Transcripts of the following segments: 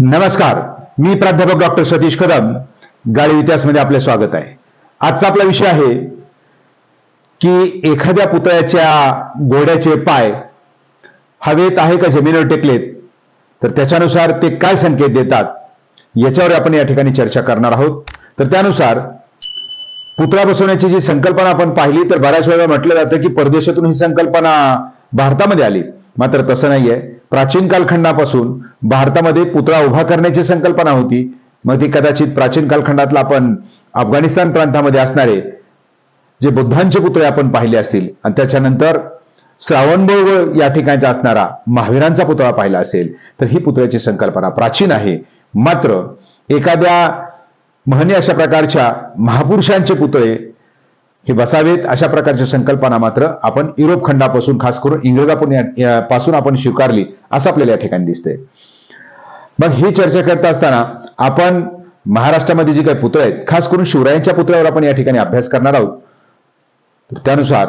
नमस्कार. मी प्राध्यापक डॉक्टर सतीश कदम. गाडी इतिहासमध्ये आपले स्वागत आहे. आजचा आपला विषय आहे की एखाद्या पुतळ्याच्या घोड्याचे पाय हवेत आहे का जमिनीवर टेकलेत? तर त्याच्यानुसार ते काय संकेत देतात? याच्यावर आपण या ठिकाणी चर्चा करणार आहोत. तर त्यानुसार पुतळा बसवण्याची जी संकल्पना आपण पाहिली तर बऱ्याच वेळा म्हटलं जातं की परदेशातून ही संकल्पना भारतामध्ये आली. मात्र तसं नाहीये. प्राचीन कालखंडापासून भारतामध्ये पुतळा उभा करण्याची संकल्पना होती. मग ती कदाचित प्राचीन कालखंडातला आपण अफगाणिस्तान प्रांतामध्ये असणारे जे बुद्धांचे पुतळे आपण पाहिले असतील. आणि त्याच्यानंतर श्रावणबळ या ठिकाणचा असणारा महावीरांचा पुतळा पाहिला असेल तर ही पुतळ्याची संकल्पना प्राचीन आहे. मात्र एखाद्या म्हणे अशा प्रकारच्या महापुरुषांचे पुतळे हे बसावेत. अशा प्रकारची संकल्पना मात्र आपण युरोप खंडापासून खास करून इंग्रजापून पासून आपण स्वीकारली असं आपल्याला या ठिकाणी दिसते मग ही चर्चा करत असताना आपण महाराष्ट्रामध्ये जे काही पुतळे आहेत खास करून शिवरायांच्या पुतळ्यावर आपण या ठिकाणी अभ्यास करणार आहोत. त्यानुसार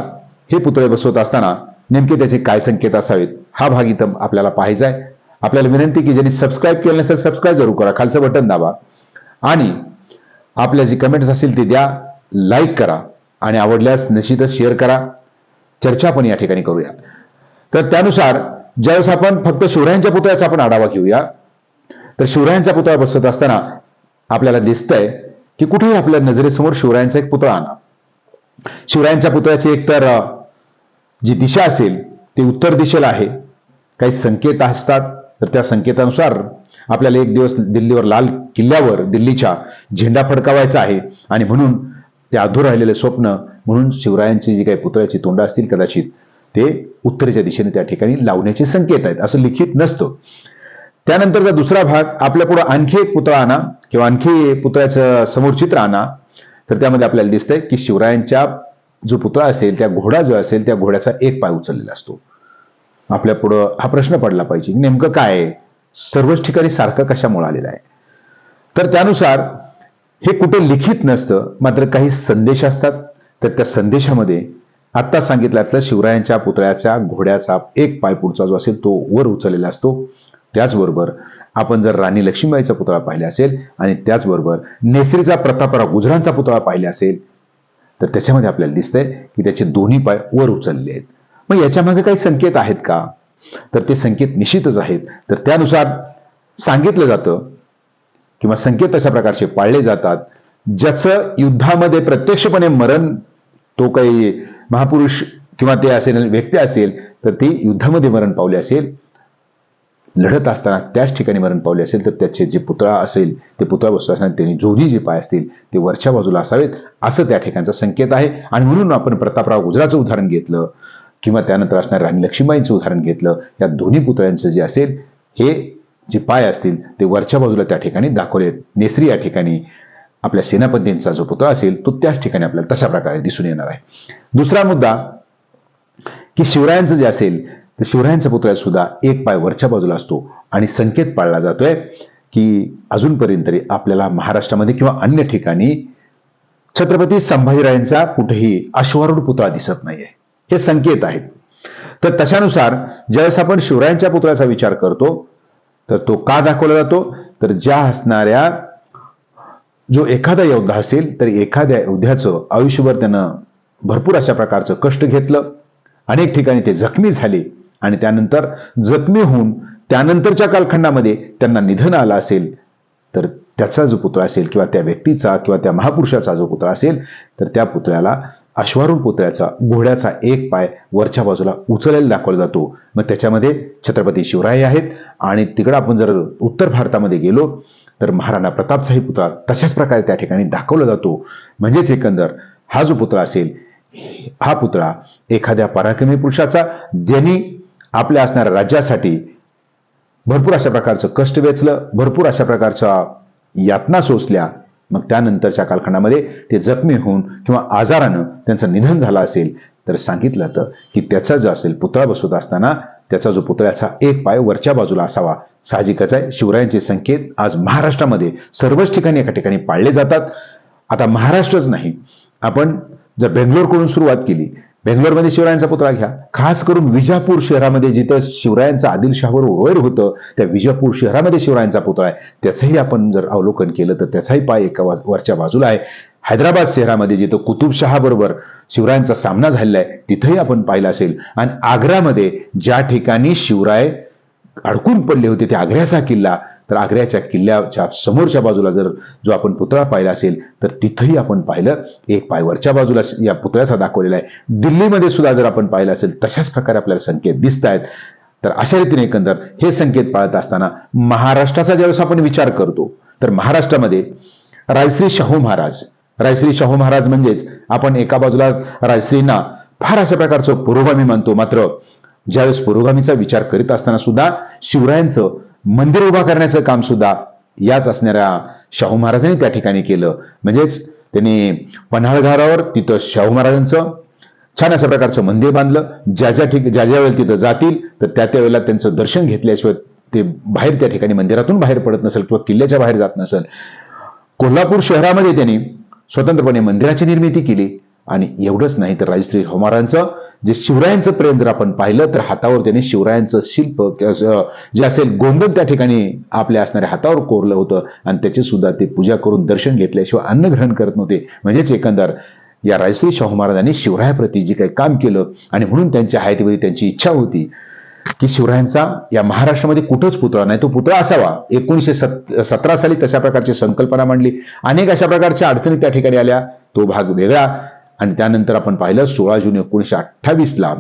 हे पुतळे बसवत असताना नेमके त्याचे काय संकेत असावेत हा भाग इथं आपल्याला पाहायचा आहे. आपल्याला विनंती की ज्यांनी सबस्क्राईब केलं नसेल सबस्क्राईब जरूर करा खालचं बटन दाबा. आणि आपल्या जी कमेंट्स असतील ते द्या लाईक करा. आणि आवडल्यास निश्चितच शेअर करा. चर्चा आपण या ठिकाणी करूया. तर त्यानुसार ज्यावेळेस आपण फक्त शिवरायांच्या पुतळ्याचा आपण आढावा घेऊया तर शिवरायांचा पुतळा बसत असताना आपल्याला दिसतंय की कुठेही आपल्या नजरेसमोर शिवरायांचा एक पुतळा आणा. शिवरायांच्या पुतळ्याची एकतर तर जी दिशा असेल ती उत्तर दिशेला आहे. काही संकेत असतात तर त्या संकेतानुसार आपल्याला एक दिवस दिल्लीवर लाल किल्ल्यावर दिल्लीच्या झेंडा फडकावायचा आहे. आणि म्हणून ते अधूर राहिलेले स्वप्न म्हणून शिवरायांची जी काही पुतळ्याची तोंड असतील कदाचित ते उत्तरेच्या दिशेने त्या ठिकाणी लावण्याचे संकेत आहेत. असं लिखित नसतं. त्यानंतरचा दुसरा भाग आपल्या पुढे आणखी एक पुतळा आणा किंवा आणखी पुतळ्याचं समोर चित्र आणा. तर त्यामध्ये आपल्याला दिसतंय की शिवरायांच्या जो पुतळा असेल त्या घोडा जो असेल त्या घोड्याचा एक पाय उचललेला असतो. आपल्या पुढं हा प्रश्न पडला पाहिजे नेमकं काय आहे? सर्वच ठिकाणी सारखं कशामुळे आलेलं आहे? तर त्यानुसार हे कुठे लिखित नसतं मात्र काही संदेश असतात. तर त्या संदेशामध्ये आत्ता सांगितल्यातलं शिवरायांच्या पुतळ्याच्या घोड्याचा एक पाय पुढचा जो असेल तो वर उचललेला असतो. त्याचबरोबर आपण जर राणी लक्ष्मीबाईचा पुतळा पाहिला असेल आणि त्याचबरोबर नेसरीचा प्रतापराव गुजरांचा पुतळा पाहिला असेल तर त्याच्यामध्ये आपल्याला दिसतंय की त्याचे दोन्ही पाय वर उचलले आहेत. मग याच्या मागे काही संकेत आहेत का? तर ते संकेत निश्चितच आहेत. तर त्यानुसार सांगितलं जातं किंवा संकेत अशा प्रकारचे पाळले जातात ज्याचं युद्धामध्ये प्रत्यक्षपणे मरण तो काही महापुरुष किंवा ते असेल व्यक्ती असेल तर ती युद्धामध्ये मरण पावले असेल. लढत असताना त्याच ठिकाणी मरण पावले असेल तर त्याचे जे पुतळा असेल ते पुतळा बसतो असताना त्यांनी दोन्ही जे पाय असतील ते वरच्या बाजूला असावेत असं त्या ठिकाणचा संकेत आहे. आणि म्हणून आपण प्रतापराव गुजराचं उदाहरण घेतलं किंवा त्यानंतर असणाऱ्या राणी लक्ष्मीबाईंचं उदाहरण घेतलं या दोन्ही पुतळ्यांचं जे असेल हे जे पाय असतील ते वरच्या बाजूला त्या ठिकाणी दाखवले नेसरी या ठिकाणी आपल्या सेनापतींचा जो पुतळा असेल तो त्याच ठिकाणी आपल्याला तशा प्रकारे दिसून येणार आहे. दुसरा मुद्दा की शिवरायांचं जे असेल तर शिवरायांचा पुतळा सुद्धा एक पाय वरच्या बाजूला असतो आणि संकेत पाळला जातोय की अजूनपर्यंत तरी आपल्याला महाराष्ट्रामध्ये किंवा अन्य ठिकाणी छत्रपती संभाजीरायांचा कुठेही अश्वारूढ पुतळा दिसत नाहीये. हे संकेत आहेत. तर तशानुसार ज्यावेळेस आपण शिवरायांच्या पुतळ्याचा विचार करतो तर तो का दाखवला जातो? तर ज्या असणाऱ्या जो एखादा योद्धा असेल तर एखाद्या योद्ध्याचं आयुष्यभर त्यानं भरपूर अशा प्रकारचं कष्ट घेतलं. अनेक ठिकाणी ते जखमी झाले. आणि त्यानंतर जखमी होऊन त्यानंतरच्या कालखंडामध्ये त्यांना निधन आलं असेल तर त्याचा जो पुतळा असेल किंवा त्या व्यक्तीचा किंवा त्या महापुरुषाचा जो पुतळा असेल तर त्या पुतळ्याला अश्वारूढ पुतळ्याचा घोड्याचा एक पाय वरच्या बाजूला उचलेला दाखवला जातो. मग त्याच्यामध्ये छत्रपती शिवराय आहेत आणि तिकडं आपण जर उत्तर भारतामध्ये गेलो तर महाराणा प्रतापचाही पुतळा तशाच प्रकारे त्या ठिकाणी दाखवला जातो. म्हणजेच एकंदर हा जो पुतळा असेल हा पुतळा एखाद्या पराक्रमी पुरुषाचा ज्यांनी आपल्या असणाऱ्या राज्यासाठी भरपूर अशा प्रकारचं कष्ट वेचलं भरपूर अशा प्रकारच्या यातना सोसल्या मग त्यानंतरच्या कालखंडामध्ये ते जखमी होऊन किंवा आजारानं त्यांचं निधन झालं असेल तर सांगितलं जातं की त्याचा जो असेल पुतळा बसवत असताना त्याचा जो पुतळ्याचा एक पाय वरच्या बाजूला असावा. साहजिकच आहे शिवरायांचे संकेत आज महाराष्ट्रामध्ये सर्वच ठिकाणी एका ठिकाणी पाळले जातात. आता महाराष्ट्रच नाही. आपण जर बेंगलोरकडून सुरुवात केली बेंगलोरमध्ये शिवरायांचा पुतळा घ्या. खास करून विजापूर शहरामध्ये जिथं शिवरायांचं आदिलशाहवर वैर होतं त्या विजापूर शहरामध्ये शिवरायांचा पुतळा आहे. त्याचंही आपण जर अवलोकन केलं तर त्याचाही पाय एका वरच्या बाजूला आहे. हैदराबाद शहरामध्ये जिथं कुतुबशहाबरोबर शिवरायांचा सामना झालेला आहे तिथंही आपण पाहिलं असेल. आणि आग्रामध्ये ज्या ठिकाणी शिवराय अडकून पडले होते ते आग्र्याचा किल्ला तर आग्र्याच्या किल्ल्याच्या समोरच्या बाजूला जर जो आपण पुतळा पाहिला असेल तर तिथंही आपण पाहिलं. एक पाय वरच्या बाजूला या पुतळ्याचा दाखवलेला आहे. दिल्लीमध्ये सुद्धा जर आपण पाहिलं असेल तशाच प्रकारे आपल्याला संकेत दिसत आहेत. तर अशा रीतीने एकंदर हे संकेत पाळत असताना महाराष्ट्राचा ज्यावेळेस आपण विचार करतो तर महाराष्ट्रामध्ये रायश्री शाहू महाराज रायश्री शाहू महाराज म्हणजेच आपण एका बाजूला रायश्रींना फार अशा प्रकारचं पुरोगामी मानतो. मात्र ज्यावेळेस पुरोगामीचा विचार करीत असताना सुद्धा शिवरायांचं मंदिर उभा करण्याचं काम सुद्धा याच असणाऱ्या शाहू महाराजांनी त्या ठिकाणी केलं. म्हणजेच त्यांनी पन्हाळघरावर तिथं शाहू महाराजांचं छान अशा प्रकारचं मंदिर बांधलं. ज्या ज्या ठिक ज्या ज्या वेळेला तिथं जातील तर त्या त्या वेळेला त्यांचं दर्शन घेतल्याशिवाय ते बाहेर त्या ठिकाणी मंदिरातून बाहेर पडत नसेल किंवा किल्ल्याच्या बाहेर जात नसेल. कोल्हापूर शहरामध्ये त्यांनी स्वतंत्रपणे मंदिराची निर्मिती केली. आणि एवढंच नाही तर राजश्री होमारांचं जे शिवरायांचं प्रेम जर आपण पाहिलं तर हातावर त्याने शिवरायांचं शिल्प जे असेल गोंधन त्या ठिकाणी आपल्या असणाऱ्या हातावर कोरलं होतं. आणि त्याची सुद्धा ते पूजा करून दर्शन घेतल्याशिवाय अन्न ग्रहण करत नव्हते. म्हणजेच एकंदर या राजश्री शाहू महाराजांनी शिवरायाप्रती जे काही काम केलं आणि म्हणून त्यांच्या हयातीमध्ये त्यांची इच्छा होती की शिवरायांचा या महाराष्ट्रामध्ये कुठंच पुतळा नाही तो पुतळा असावा. एकोणीसशे सतरा साली तशा प्रकारची संकल्पना मांडली. अनेक अशा प्रकारच्या अडचणी त्या ठिकाणी आल्या. तो भाग वेगळा. आणि त्यानंतर आपण पाहिलं सोळा जून एकोणीसशे अठ्ठावीसला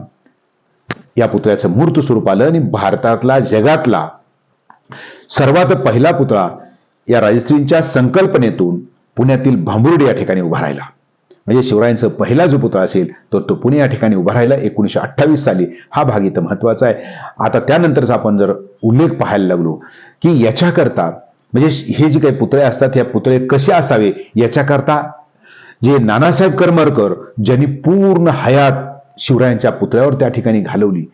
या पुतळ्याचं मूर्त स्वरूप आलं आणि भारतातला जगातला सर्वात पहिला पुतळा या राजश्रींच्या संकल्पनेतून पुण्यातील भांबुर्डी या ठिकाणी उभा राहिला. म्हणजे शिवरायांचा पहिला जो पुतळा असेल तर तो पुणे या ठिकाणी उभा राहिला. एकोणीसशे अठ्ठावीस साली हा भाग इथं महत्त्वाचा आहे. आता त्यानंतरचा आपण जर उल्लेख पाहायला लागलो की याच्याकरता म्हणजे हे जे काही पुतळे असतात ह्या पुतळे कसे असावे याच्याकरता जे नानासाहेब करमरकर ज्यांनी पूर्ण हयात शिवरायांच्या पुतळ्यावर त्या ठिकाणी घालवली.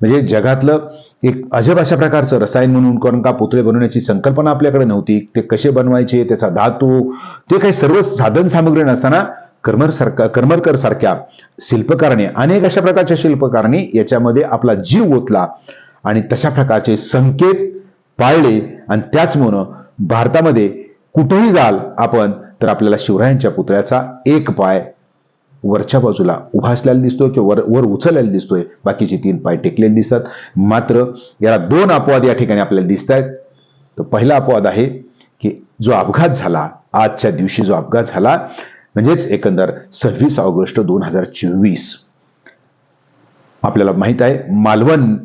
म्हणजे जगातलं एक अजब अशा प्रकारचं रसायन म्हणून कारण का पुतळे बनवण्याची संकल्पना आपल्याकडे नव्हती. ते कसे बनवायचे त्याचा धातू ते काही सर्व साधन सामग्री नसताना करमर सारखा करमरकर सारख्या शिल्पकाराने अनेक अशा प्रकारच्या शिल्पकारांनी याच्यामध्ये आपला जीव ओतला आणि तशा प्रकारचे संकेत पाळले. आणि त्याचमुळं भारतामध्ये कुठेही जाल आपण तर आपल्याला शिवरायांच्या पुतळ्याचा एक पाय वरच्या बाजूला उभा असलेला दिसतोय किंवा वर वर उचललेला दिसतोय. बाकीचे तीन पाय टेकलेले दिसतात. मात्र याला दोन अपवाद या ठिकाणी आपल्याला दिसत आहेत तर पहिला अपवाद आहे की जो अपघात झाला आजच्या दिवशी जो अपघात झाला म्हणजेच एकंदर सव्वीस ऑगस्ट दोन हजार चोवीस. आपल्याला माहीत आहे मालवण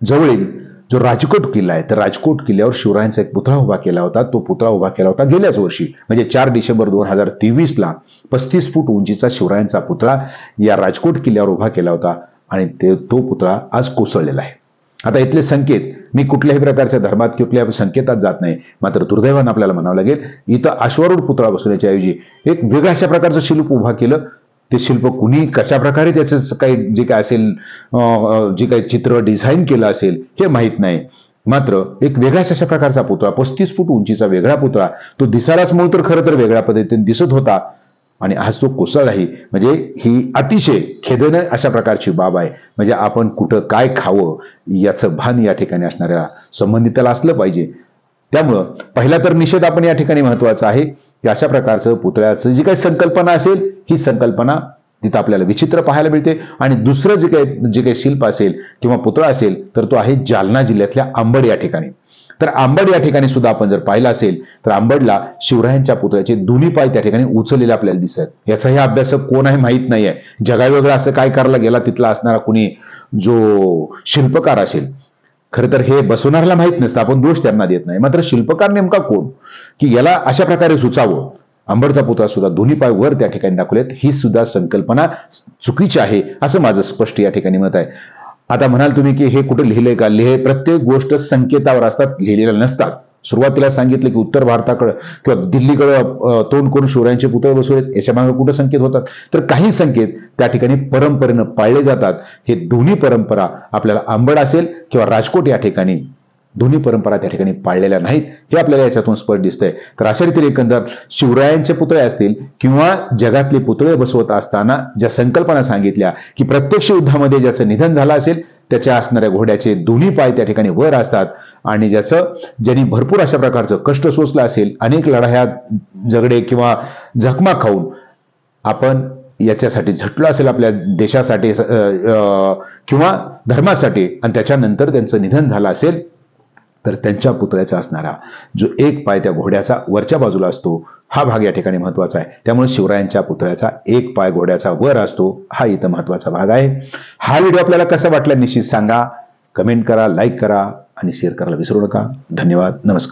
जवळील जो राजकोट किल्ला आहे तर राजकोट किल्ल्यावर शिवरायांचा एक पुतळा उभा केला होता. तो पुतळा उभा केला होता गेल्याच वर्षी म्हणजे चार डिसेंबर दोन हजार तेवीसला पस्तीस फूट उंचीचा शिवरायांचा पुतळा या राजकोट किल्ल्यावर उभा केला होता आणि ते तो पुतळा आज कोसळलेला आहे. आता इथले संकेत मी कुठल्याही प्रकारच्या धर्मात कुठल्याही संकेतात जात नाही मात्र दुर्दैवानं आपल्याला म्हणावं लागेल इथं अश्वारूढ पुतळा बसवण्याच्या ऐवजी एक वेगळ्या अशा प्रकारचं शिल्प उभा केलं ते शिल्प कुणी कशा प्रकारे त्याचं काही जे काय असेल जे काही चित्र डिझाईन केलं असेल हे माहीत नाही. मात्र एक वेगळ्याच अशा प्रकारचा पुतळा पस्तीस फूट उंचीचा वेगळा पुतळा तो दिसायलाच मूळ तर खरं तर वेगळ्या पद्धतीने दिसत होता आणि आज तो कोसळलाही म्हणजे ही अतिशय खेदन अशा प्रकारची बाब आहे. म्हणजे आपण कुठं काय खावं याचं भान या ठिकाणी असणाऱ्या संबंधिताला असलं पाहिजे. त्यामुळं पहिला तर निषेध आपण या ठिकाणी महत्त्वाचा आहे. की अशा प्रकारचं पुतळ्याचं जी काही संकल्पना असेल ही संकल्पना तिथं आपल्याला विचित्र पाहायला मिळते. आणि दुसरं जे काही जे काही शिल्प असेल किंवा पुतळा असेल तर तो आहे जालना जिल्ह्यातल्या आंबड या ठिकाणी. तर आंबड या ठिकाणी सुद्धा आपण जर पाहिलं असेल तर आंबडला शिवरायांच्या पुतळ्याचे दोन्ही पाय त्या ठिकाणी उचललेले आपल्याला दिसत याचाही अभ्यासक कोण आहे माहीत नाहीये. आहे जगावेगळं असं काय करायला गेला तिथला असणारा कुणी जो शिल्पकार असेल खरं तर हे बसवणाऱ्याला माहीत नसतं आपण दोष त्यांना देत नाही. मात्र शिल्पकार नेमका कोण? की याला अशा प्रकारे सुचावं अंबडचा पुतळा सुद्धा दोन्ही पाय वर त्या ठिकाणी दाखवलेत ही सुद्धा संकल्पना चुकीची आहे असं माझं स्पष्ट या ठिकाणी मत आहे. आता म्हणाल तुम्ही की हे कुठे लिहिलंय का? लिहे प्रत्येक गोष्ट संकेतावर असतात लिहिलेल्या नसतात. सुरुवातीला सांगितलं की उत्तर भारताकडं किंवा दिल्लीकडं तोंड करून शिवरायांचे पुतळे बसवलेत याच्या मागे कुठं संकेत होतात? तर काही संकेत त्या ठिकाणी परंपरेनं पाळले जातात. हे दोन्ही परंपरा आपल्याला आंबड असेल किंवा राजकोट या ठिकाणी दोन्ही परंपरा त्या ठिकाणी पाळलेल्या नाहीत. हे आपल्याला याच्यातून स्पष्ट दिसतंय. तर अशा रीतीने एकंदर शिवरायांचे पुतळे असतील किंवा जगातले पुतळे बसवत असताना ज्या संकल्पना सांगितल्या की प्रत्यक्ष युद्धामध्ये ज्याचं निधन झालं असेल त्याच्या असणाऱ्या घोड्याचे दोन्ही पाय त्या ठिकाणी वर असतात. आणि ज्याचं ज्यांनी भरपूर अशा प्रकारचं कष्ट सोसलं असेल अनेक लढाया झगडे किंवा जखमा खाऊन आपण याच्यासाठी झटलो असेल आपल्या देशासाठी किंवा धर्मासाठी आणि त्याच्यानंतर त्यांचं निधन झालं असेल तर त्यांच्या पुतळ्याचा असणारा जो एक पाय त्या घोड्याचा वरच्या बाजूला असतो हा भाग या ठिकाणी महत्त्वाचा आहे. त्यामुळे शिवरायांच्या पुतळ्याचा एक पाय घोड्याचा वर असतो हा इथं महत्त्वाचा भाग आहे. हा व्हिडिओ आपल्याला कसा वाटला निश्चित सांगा. कमेंट करा लाईक करा. आणि शेअर करायला विसरू नका. धन्यवाद. नमस्कार.